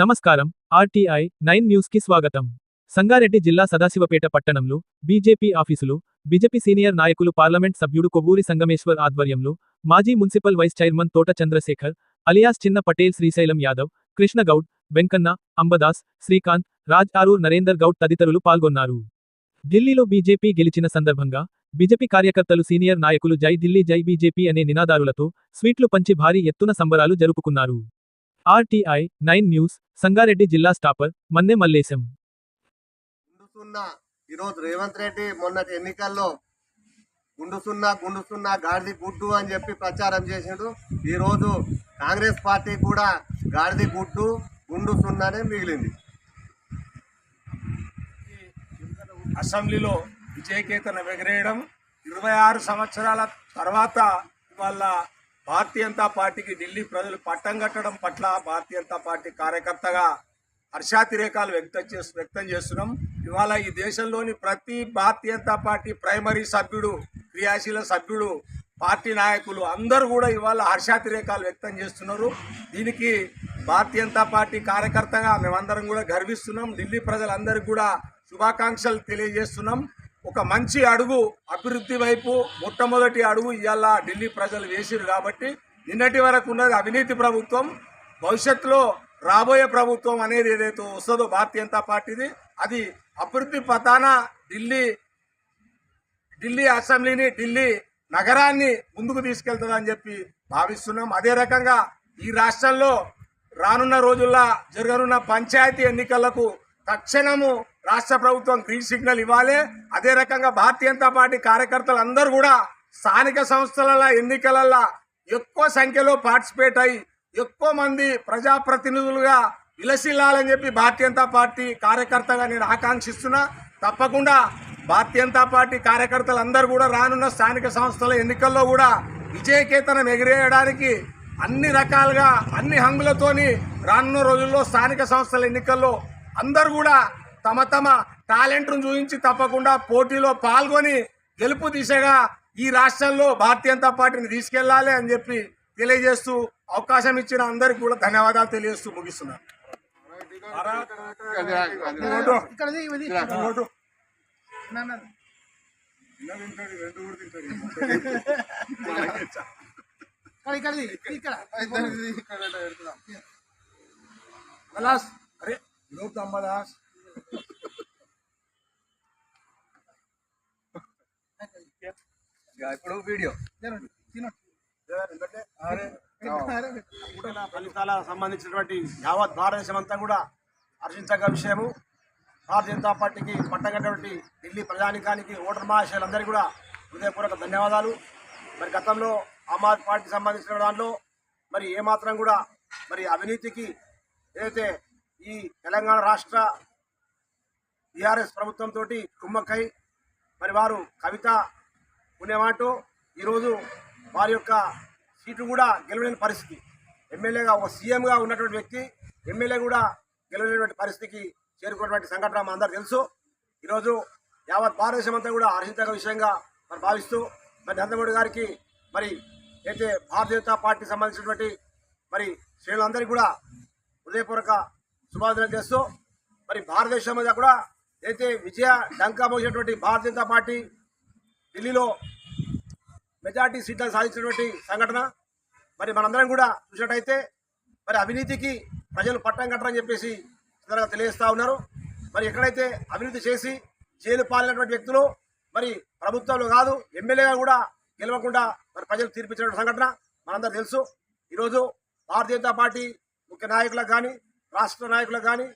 నమస్కారం. RTI nine న్యూస్కి స్వాగతం. సంగారెడ్డి జిల్లా సదాశివపేట పట్టణంలో బీజేపీ ఆఫీసులు బీజేపీ సీనియర్ నాయకులు పార్లమెంట్ సభ్యుడు కొవ్వూరి సంగమేశ్వర్ ఆధ్వర్యంలో మాజీ మున్సిపల్ వైస్ చైర్మన్ తోట చంద్రశేఖర్ అలియాస్ చిన్న పటేల్ శ్రీశైలం యాదవ్ కృష్ణ గౌడ్ వెంకన్న అంబదాస్ శ్రీకాంత్ రాజ్ ఆరూర్ నరేందర్ గౌడ్ తదితరులు పాల్గొన్నారు. ఢిల్లీలో బీజేపీ గెలిచిన సందర్భంగా బీజేపీ కార్యకర్తలు సీనియర్ నాయకులు జై ఢిల్లీ జై బీజేపీ అనే నినాదారులతో స్వీట్లు పంచి భారీ ఎత్తున సంబరాలు జరుపుకున్నారు. ఆర్టీఐ నైన్ న్యూస్ సంగారెడ్డి జిల్లా స్టాపర్ మన్నె మల్లేశం. గుండు సున్నా ఈరోజు రేవంత్ రెడ్డి మొన్నటి ఎన్నికల్లో గుండు సున్నా గుండు సున్నా గాడిది గుడ్డు అని చెప్పి ప్రచారం చేసిండు. ఈరోజు కాంగ్రెస్ పార్టీ కూడా గాడిది గుడ్డు గుండు సున్నానే మిగిలింది. అసెంబ్లీలో విజయకేతన ఎగరేయడం ఇరవై ఆరు సంవత్సరాల తర్వాత ఇవాళ భారతీయ జనతా పార్టీకి ఢిల్లీ ప్రజలు పట్టం కట్టడం పట్ల భారతీయ జనతా పార్టీ కార్యకర్తగా హర్షాతిరేకాలు వ్యక్తం చేస్తు వ్యక్తం చేస్తున్నాం. ఇవాళ ఈ దేశంలోని ప్రతి భారతీయ జనతా పార్టీ ప్రైమరీ సభ్యుడు క్రియాశీల సభ్యుడు పార్టీ నాయకులు అందరూ కూడా ఇవాళ హర్షాతిరేకాలు వ్యక్తం చేస్తున్నారు. దీనికి భారతీయ జనతా పార్టీ కార్యకర్తగా మేమందరం కూడా గర్విస్తున్నాం. ఢిల్లీ ప్రజలందరికీ కూడా శుభాకాంక్షలు తెలియజేస్తున్నాం. ఒక మంచి అడుగు అభివృద్ధి వైపు మొట్టమొదటి అడుగు ఇవాళ ఢిల్లీ ప్రజలు వేసిరు కాబట్టి నిన్నటి వరకు ఉన్నది అవినీతి ప్రభుత్వం. భవిష్యత్తులో రాబోయే ప్రభుత్వం అనేది ఏదైతే వస్తుందో భారతీయ జనతా పార్టీది అది అభివృద్ధి పతాన ఢిల్లీ ఢిల్లీ అసెంబ్లీని ఢిల్లీ నగరాన్ని ముందుకు తీసుకెళ్తుందని చెప్పి భావిస్తున్నాం. అదే రకంగా ఈ రాష్ట్రంలో రానున్న రోజుల్లో జరగనున్న పంచాయతీ ఎన్నికలకు తక్షణము రాష్ట్ర ప్రభుత్వం గ్రీన్ సిగ్నల్ ఇవ్వాలి. అదే రకంగా భారతీయ జనతా పార్టీ కార్యకర్తలు అందరూ కూడా స్థానిక సంస్థల ఎన్నికలలో ఎక్కువ సంఖ్యలో పార్టిసిపేట్ అయ్యి ఎక్కువ మంది ప్రజాప్రతినిధులుగా విలసిల్లాలని చెప్పి భారతీయ జనతా పార్టీ కార్యకర్తగా నేను ఆకాంక్షిస్తున్నా. తప్పకుండా భారతీయ జనతా పార్టీ కార్యకర్తలు అందరూ కూడా రానున్న స్థానిక సంస్థల ఎన్నికల్లో కూడా విజయకేతనం ఎగిరేయడానికి అన్ని రకాలుగా అన్ని హంగులతోని రానున్న రోజుల్లో స్థానిక సంస్థల ఎన్నికల్లో అందరూ కూడా తమ తమ టాలెంట్ను చూపించి తప్పకుండా పోటీలో పాల్గొని గెలుపు దిశగా ఈ రాష్ట్రంలో భారతీయ జనతా పార్టీని తీసుకెళ్ళాలి అని చెప్పి తెలియజేస్తూ అవకాశం ఇచ్చిన అందరికి కూడా ధన్యవాదాలు తెలియజేస్తూ ముగిస్తున్నాను. మలాస్ ఇప్పుడు వీడియో. ఫలితాల సంబంధించినటువంటి యావత్ భారతదేశం అంతా కూడా హర్షించగ విషయము. భారతీయ జనతా పార్టీకి పట్టగట్టినటువంటి ఢిల్లీ ప్రజానికానికి ఓటర్ మహాశయులందరికీ కూడా హృదయపూర్వక ధన్యవాదాలు. మరి గతంలో ఆమ్ ఆద్మీ పార్టీకి సంబంధించిన దాంట్లో మరి ఏమాత్రం కూడా మరి అవినీతికి ఏదైతే ఈ తెలంగాణ రాష్ట్ర టీఆర్ఎస్ ప్రభుత్వంతో కుమ్మక్కై మరి వారు కవిత పుణ్యమాటో ఈరోజు వారి యొక్క సీటు కూడా గెలవలేని పరిస్థితి. ఎమ్మెల్యేగా ఒక సీఎంగా ఉన్నటువంటి వ్యక్తి ఎమ్మెల్యే కూడా గెలవలేనటువంటి పరిస్థితికి చేరుకున్నటువంటి సంఘటన మా అందరూ తెలుసు. ఈరోజు యావత్ భారతదేశం అంతా కూడా హర్షించగల విషయంగా మరి భావిస్తూ మరి నరేంద్ర గారికి మరి అయితే భారతీయ జనతా పార్టీకి సంబంధించినటువంటి మరి శ్రేణులందరికీ కూడా హృదయపూర్వక శుభాకాంక్షలు చేస్తూ మరి భారతదేశం మీద కూడా అయితే విజయ డంకా మోసినటువంటి భారతీయ జనతా పార్టీ ఢిల్లీలో మెజార్టీ సీట్లను సాధించినటువంటి సంఘటన. మరి మనందరం కూడా చూసినట్టయితే మరి అవినీతికి ప్రజలు పట్టం కట్టరని చెప్పేసి సందర్భంగా తెలియజేస్తా ఉన్నారు. మరి ఎక్కడైతే అవినీతి చేసి జైలు పాలినటువంటి వ్యక్తులు మరి ప్రభుత్వంలో కాదు ఎమ్మెల్యేగా కూడా గెలవకుండా మరి ప్రజలు తీర్పిచ్చిన సంఘటన మనందరూ తెలుసు. ఈరోజు భారతీయ జనతా పార్టీ ముఖ్య నాయకులకు కానీ రాష్ట్ర నాయకులకు కానీ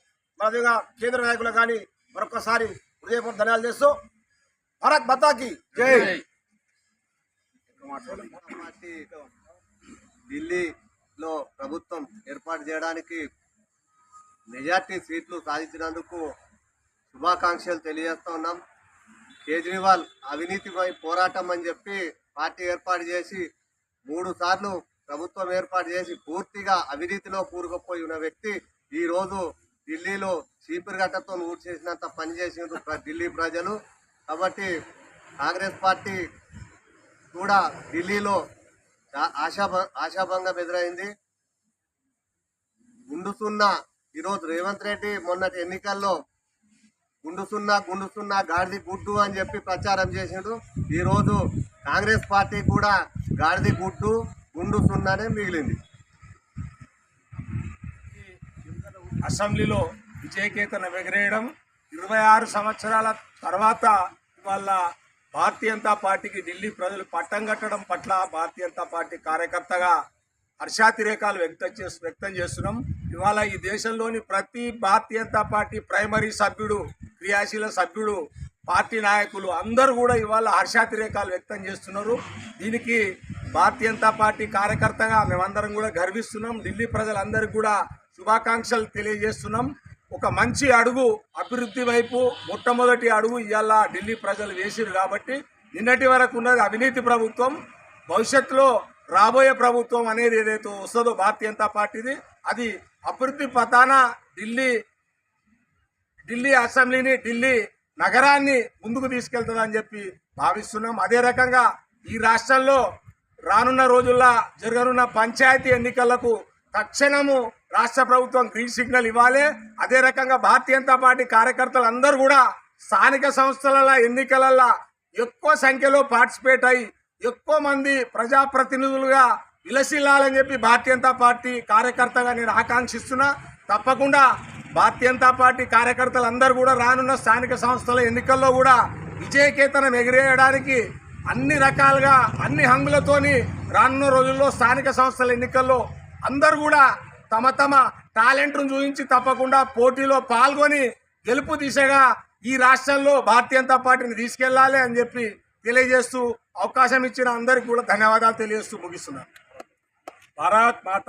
మరి అదేవిధంగా కేంద్ర నాయకులకు కానీ మరొకసారి హృదయపూర్వక ధన్యవాదాలు చేస్తూ భారత్ మాతాకి జై ఢిల్లీలో ప్రభుత్వం ఏర్పాటు చేయడానికి మెజార్టీ సీట్లు సాధించినందుకు శుభాకాంక్షలు తెలియజేస్తా ఉన్నాం. కేజ్రీవాల్ అవినీతిపై పోరాటం అని చెప్పి పార్టీ ఏర్పాటు చేసి మూడు సార్లు ప్రభుత్వం ఏర్పాటు చేసి పూర్తిగా అవినీతిలో కూరుకుపోయి ఉన్న వ్యక్తి ఈ రోజు ఢిల్లీలో చీపురు గట్టతో ఊడ్చేసినంత చేసినంత పని చేసిండ్రు ప్ర- ఢిల్లీ ప్రజలు. కాబట్టి కాంగ్రెస్ పార్టీ కూడా ఢిల్లీలో చా- ఆశాభ ఆశాభంగం ఎదురైంది. గుండు సున్నా ఈరోజు రేవంత్ రెడ్డి మొన్నటి ఎన్నికల్లో గుండు సున్నా గుండు సున్నా గాడిది గుడ్డు అని చెప్పి ప్రచారం చేసిండు. ఈరోజు కాంగ్రెస్ పార్టీ కూడా గాడిది గుడ్డు గుండు సున్నానే మిగిలింది. అసెంబ్లీలో విజయకేతన ఎగరేయడం ఇరవై ఆరు సంవత్సరాల తర్వాత ఇవాళ భారతీయ జనతా పార్టీకి ఢిల్లీ ప్రజలు పట్టం కట్టడం పట్ల భారతీయ జనతా పార్టీ కార్యకర్తగా హర్షాతిరేకాలు వ్యక్తం చేస్తు వ్యక్తం చేస్తున్నాం. ఇవాళ ఈ దేశంలోని ప్రతి భారతీయ జనతా పార్టీ ప్రైమరీ సభ్యుడు క్రియాశీల సభ్యుడు పార్టీ నాయకులు అందరూ కూడా ఇవాళ హర్షాతిరేకాలు వ్యక్తం చేస్తున్నారు. దీనికి భారతీయ జనతా పార్టీ కార్యకర్తగా మేమందరం కూడా గర్విస్తున్నాం. ఢిల్లీ ప్రజలందరికీ కూడా శుభాకాంక్షలు తెలియజేస్తున్నాం. ఒక మంచి అడుగు అభివృద్ధి వైపు మొట్టమొదటి అడుగు ఇవాళ ఢిల్లీ ప్రజలు వేసిరు కాబట్టి నిన్నటి వరకు ఉన్నది అవినీతి ప్రభుత్వం భవిష్యత్తులో రాబోయే ప్రభుత్వం అనేది ఏదైతే వస్తుందో భారతీయ జనతా పార్టీది అది అభివృద్ధి పతాన ఢిల్లీ ఢిల్లీ అసెంబ్లీని ఢిల్లీ నగరాన్ని ముందుకు తీసుకెళ్తుందని చెప్పి భావిస్తున్నాం. అదే రకంగా ఈ రాష్ట్రంలో రానున్న రోజుల్లో జరగనున్న పంచాయతీ ఎన్నికలకు తక్షణము రాష్ట్ర ప్రభుత్వం గ్రీన్ సిగ్నల్ ఇవ్వాలి. అదే రకంగా భారతీయ జనతా పార్టీ కార్యకర్తలు అందరూ కూడా స్థానిక సంస్థల ఎన్నికలలో ఎక్కువ సంఖ్యలో పార్టిసిపేట్ అయ్యి ఎక్కువ మంది ప్రజాప్రతినిధులుగా విలసిల్లాలని చెప్పి భారతీయ జనతా పార్టీ కార్యకర్తగా నేను ఆకాంక్షిస్తున్నా. తప్పకుండా భారతీయ జనతా పార్టీ కార్యకర్తలు అందరూ కూడా రానున్న స్థానిక సంస్థల ఎన్నికల్లో కూడా విజయకేతనం ఎగిరేయడానికి అన్ని రకాలుగా అన్ని హంగులతోని రానున్న రోజుల్లో స్థానిక సంస్థల ఎన్నికల్లో అందరూ కూడా తమ తమ టాలెంట్ను చూపించి తప్పకుండా పోటీలో పాల్గొని గెలుపు దిశగా ఈ రాష్ట్రంలో భారతీయ జనతా పార్టీని తీసుకెళ్ళాలి అని చెప్పి తెలియజేస్తూ అవకాశం ఇచ్చిన అందరికీ కూడా ధన్యవాదాలు తెలియజేస్తూ ముగిస్తున్నాను. భారత్ మాత